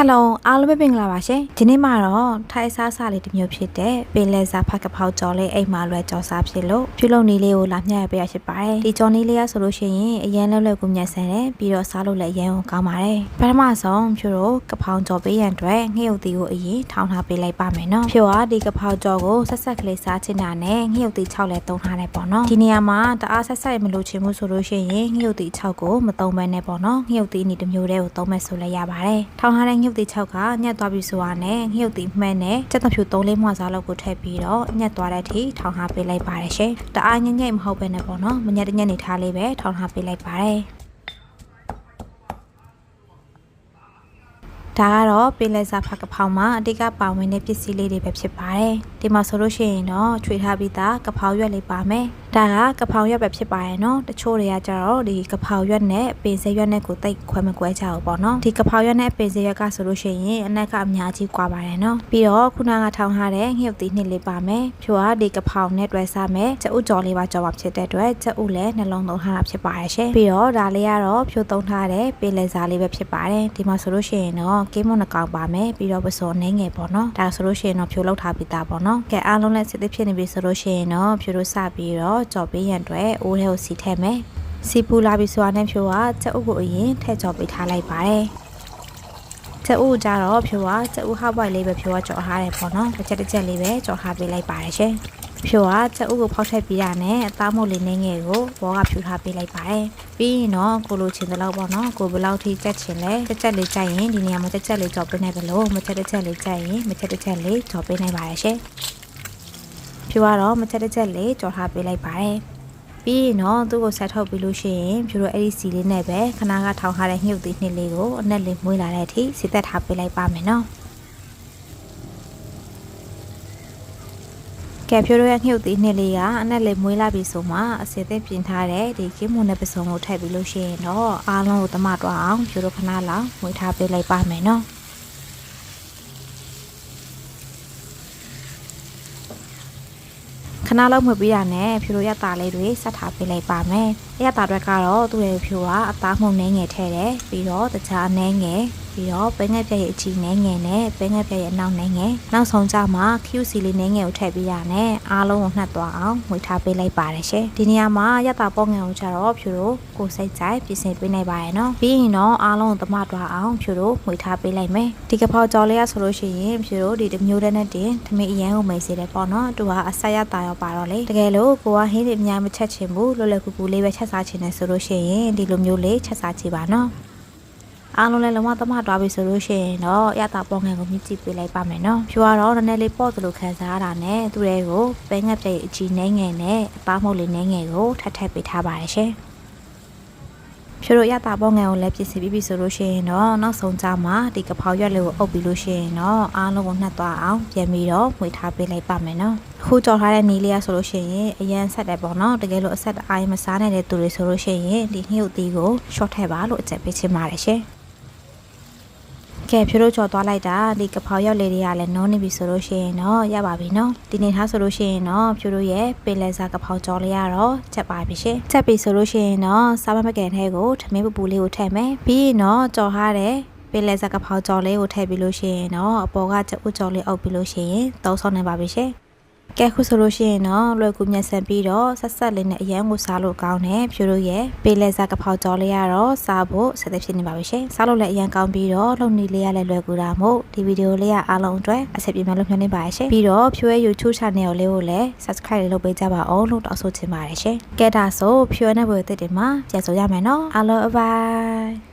ဟယ်လိုအားလုံးပဲမင်္ဂလာပါရှင်ဒီနေ့မှာတော့ထိုင်စားစားလေးတစ်မျိုးဖြစ်တဲ့ပင်လယ်စာဖတ်ကဖောက်ကြော်လေးအိမ်မှာလွယ်ကြော်စားဖြစ်လို့ပြုလုပ်နည်းလေးကိုလာမျှရပေးရဖြစ်ပါတယ်ဒီကြော်နည်းလေးကဆိုလို့ရှိရင်အရင်လောက်လောက်ကိုမြတ်ဆန်တယ်ပြီးတော့စားလို့လည်းအရင်ကိုကောင်းပါတယ်ပထမဆုံးဖြူတို့ကဖောင်ကြော်ပေးရန်အတွက်ငှက်ရုပ်သီးကိုအရင်ထောင်းထားပေးလိုက်ပါမယ်နော်ဖြူကဒီကဖောက်ကြော်ကိုဆက်ဆက်ကလေးစားချင်တာနဲ့ငှက်ရုပ်သီး6လည်းသုံးထားတယ်ပေါ့နော်ဒီနေရာမှာတအားဆက်ဆက်မလို့ချင်မှုဆိုလို့ရှိရင်ငှက်ရုပ်သီး6ကိုမသုံးဘဲနဲ့ပေါ့နော်ငှက်ရုပ်သီးနီတစ်မျိုးတည်းကိုသုံးမဲ့ဆိုလည်းရပါတယ်ထောင်းထားတဲ့ငှက်ရုပ်သီး6ကညက်သွားပြီဆိုတာနဲ့ငှက်ရုပ်သီးမှန်နဲ့စက်သဖြူ3လေးမှွာစားလောက်ကိုထည့်ပြီးတော့ညက်သွားတဲ့အထိထောင်းထားပေးလိုက်ပါတယ်ရှင်တအားညံ့ညံ့မဟုတ်ဘဲနဲ့ပေါ့နော်မညက်တညက်နေထားလေးပဲထောင်းထားပေးလိုက်ပါတယ်ဒါကတော့ပင်လယ်စာဖတ်ကဖောင်မှာအတိတ်ကပါဝင်တဲ့ပစ္စည်းလေးတွေပဲဖြစ်ပါတယ်။ဒီမှာဆိုလို့ရှိရင်တော့ချွေထားပြီးသားကဖောင်ရွက်လေးပါမယ်။ ဒါကကဖောင်ရွက်ပဲဖြစ်ပါရဲ့နော်။တချို့တွေကကြတော့ဒီကဖောင်ရွက်နဲ့ပင်စရွက်နဲ့ကိုတိတ်ခွဲမကွဲကြဘူးပေါ့နော်။ဒီကဖောင်ရွက်နဲ့ပင်စရွက်ကဆိုလို့ရှိရင်အနက်ကအများကြီးကွာပါတယ်နော်။ပြီးတော့ခုနကထောင်ထားတဲ့ငှက်သီးနှစ်လေးပါမယ်။ဖြိုကဒီကဖောင်နဲ့တွဲစားမယ်။ချက်ဥကြော်လေးပါကြော်ပါဖြစ်တဲ့အတွက်ချက်ဥလည်းနှလုံးသုံးထားတာဖြစ်ပါတယ်ရှင်။ပြီးတော့ဒါလေးကတော့ဖြိုသုံးထားတဲ့ပင်လယ်စာလေးပဲဖြစ်ပါတယ်။ဒီမှာဆိုလို့ရှိရင်တော့ကင်းမွန်နှကောင်ပါမယ်ပြီးတော့ပစောနှင်းငယ်ပေါ့နော်ဒါဆိုလို့ရှိရင်တော့ဖြိုလောက်ထားပြီးသားပေါ့နော်ကဲအားလုံးလည်းစစ်သစ်ဖြစ်နေပြီဆိုလို့ရှိရင်တော့ဖြိုတို့စပြီးတော့ကြော်ပေးရန်အတွက်အိုးထဲကိုစီထည့်မယ်စီပူလာပြီဆိုတာနဲ့ဖြိုကချက်အုပ်ကိုအရင်ထည့်ကြော်ပေးထားလိုက်ပါတယ်ချက်ဥကြတော့ဖြိုကချက်ဥဟောက်ပိုက်လေးပဲဖြိုကကြော်ထားတယ်ပေါ့နော်တစ်ချက်တစ်ချက်လေးပဲကြော်ထားပေးလိုက်ပါတယ်ရှင်ဖြိုကချက်ဥကိုဖောက်ထည့်ပြီးရနဲ့အသားမုတ်လေးနှင်းငယ်ကိုဘောကဖြူထားပေးလိုက်ပါတယ်ပြီးရင်တော့ကိုလိုချင်တဲ့လောက်ပေါ့နော်ကိုဘယ်လောက်ထိကြက်ချင်လဲကြက်ကြက်လေးကြိုက်ရင်ဒီနေရာမှာကြက်ကြက်လေးကြော်ပေးနိုင်တယ်လို့မချက်တစ်ချက်လေးကြိုက်ရင်မချက်တစ်ချက်လေးကြော်ပေးနိုင်ပါတယ်ရှင် ဖြိုကတော့မချက်တစ်ချက်လေးကြော်ထားပေးလိုက်ပါတယ်ပြီးရင်တော့သူ့ကိုဆက်ထုတ်ပြီးလို့ရှိရင်ဖြူတို့အဲ့ဒီစီလေးနဲ့ပဲခနာကထောင်ထားတဲ့ညှုပ်သီးနှစ်လေးကိုအနက်လေးမွေးလာတဲ့အထိစီသက်ထားပေးလိုက်ပါမယ်နော်ကဲဖြိုးတို့ရဲ့ညှုပ်သီးနှစ်လေးကအနက်လေးမွေးလာပြီဆိုမှအစင်သစ်ပြင်ထားတဲ့ဒီကင်းမွန်တဲ့ပစုံကိုထည့်ပြီးလို့ရှိရင်တော့အားလုံးကိုတမတော့အောင်ဖြိုးတို့ခဏလောက်မွေးထားပေးလိုက်ပါမယ်နော် ခဏလောက်မှပြရနဲ့ဖြူတို့ရတာလေးတွေဆက်ထားပေးလိုက်ပါမယ်။ရတာတွေကတော့သူ့ရဲ့ဖြူကအသားမှုနှဲငယ်ထဲတယ်ပြီးတော့တခြားနှဲငယ် ပြီးတော့ပဲငက်ပြက်ရဲ့အချီနှဲငယ်နဲ့ပဲငက်ပြက်ရဲ့အနောက်နှဲငယ်နောက်ဆုံးကြမှာ QC လေးနှဲငယ်ကိုထည့်ပေးရနဲ့အားလုံးကိုနှက်သွားအောင်ဝေထားပေးလိုက်ပါတယ်ရှင်။ဒီနေရာမှာရတာပေါ့ငယ်ကိုကျတော့ဖြူတို့ကိုစိတ်ကြိုက်ပြင်ဆင်ပေးနိုင်ပါရဲ့နော်။ပြီးရင်တော့အားလုံးကိုသမသွားအောင်ဖြူတို့ဝေထားပေးလိုက်မယ်။ဒီကဖောက်ကြော်လေးရဆိုလို့ရှိရင်ဖြူတို့ဒီတစ်မျိုးတည်းနဲ့တင်ထမင်းအရန်ကိုမိတ်စေတယ်ပေါ့နော်။သူကအဆက်ရတာရောပါတော့လေ။တကယ်လို့ကိုကဟင်းတွေအများမချက်ချင်ဘူးလွယ်လွယ်ကူကူလေးပဲချက်စားချင်တယ်ဆိုလို့ရှိရင်ဒီလိုမျိုးလေးချက်စားကြည့်ပါနော် အားလုံးလည်းလုံးဝသမသွားပြီဆိုလို့ရှိရင်တော့ရတာပေါ်ငယ်ကိုမြည်ကြည့်ပေးလိုက်ပါမယ်နော်ဖြူကတော့နည်းနည်းလေးပေါ့သလိုခံစားရတာနဲ့သူ့ရဲ့ကိုပဲငက်ပြည့်အကြီးနှဲငယ်နဲ့အသားမုတ်လေးနှဲငယ်ကိုထပ်ထပ်ပေးထားပါတယ်ရှင်ဖြိုတို့ရတာပေါ့ငယ်ကိုလည်းပြင်ဆင်ပြီးပြီဆိုလို့ရှိရင်တော့နောက်ဆုံးကြမှာဒီကဖောက်ရွက်လေးကိုအုပ်ပြီးလို့ရှိရင်တော့အားလုံးကိုနှက်သွားအောင်ပြန်ပြီးတော့မှွေထားပေးလိုက်ပါမယ်နော်အခုကြော်ထားတဲ့နီးလေးရဆိုလို့ရှိရင်အရန်ဆက်တယ်ပေါ့နော်တကယ်လို့အဆက်အိုင်းမစားနိုင်တဲ့သူတွေဆိုလို့ရှိရင်ဒီညှို့သီးကို short ထည့်ပါလို့အကြံပေးချင်ပါတယ်ရှင် ကဲဖြိုးတို့ကြော်သွားလိုက်တာဒီကဖောက်ရောက်လေးတွေကလည်းနောနေပြီဆိုလို့ရှိရင်တော့ရပါပြီနော်ဒီနေထားဆိုလို့ရှိရင်တော့ဖြိုးတို့ရဲ့ပင်လယ်စာကဖောက်ကြော်လေးကတော့ချက်ပါပြီရှင်ချက်ပြီဆိုလို့ရှိရင်တော့စားမမကန်ထဲကိုထမင်းပပူလေးကိုထည့်မယ်ပြီးရင်တော့ကြော်ထားတဲ့ပင်လယ်စကဖောက်ကြော်လေးကိုထည့်ပြီးလို့ရှိရင်တော့အပေါ်ကကျဥကြော်လေးအုပ်ပြီးလို့ရှိရင်သုံးဆောင်နေပါပြီရှင် ကဲခုဆိုလို့ရှိရင်တော့လွယ်ကူမြတ်ဆန်ပြီးတော့ဆက်ဆက်လေးနဲ့အရန်ကိုစားလို့ကောင်းတယ်ဖြူတို့ရဲ့ပေလဲစားကဖောက်ကြော်လေးကတော့စားဖို့ဆက်သက်ဖြစ်နေပါပြီရှင်စားလို့လည်းအရန်ကောင်းပြီးတော့လုံနေလေးရလည်းလွယ်ကူတာမို့ဒီဗီဒီယိုလေးကအားလုံးအတွက်အဆက်ပြမယ်လို့မျှော်လင့်ပါတယ်ရှင်ပြီးတော့ဖြူရဲ့ YouTube channel လေးကိုလည်း subscribe လုပ်ပေးကြပါအောင်လို့တောင်းဆိုချင်ပါတယ်ရှင်ကဲဒါဆိုဖြူရဲ့နဲ့ဘယ်သစ်တွေမှာပြန်ဆိုရမယ်နော်အားလုံး bye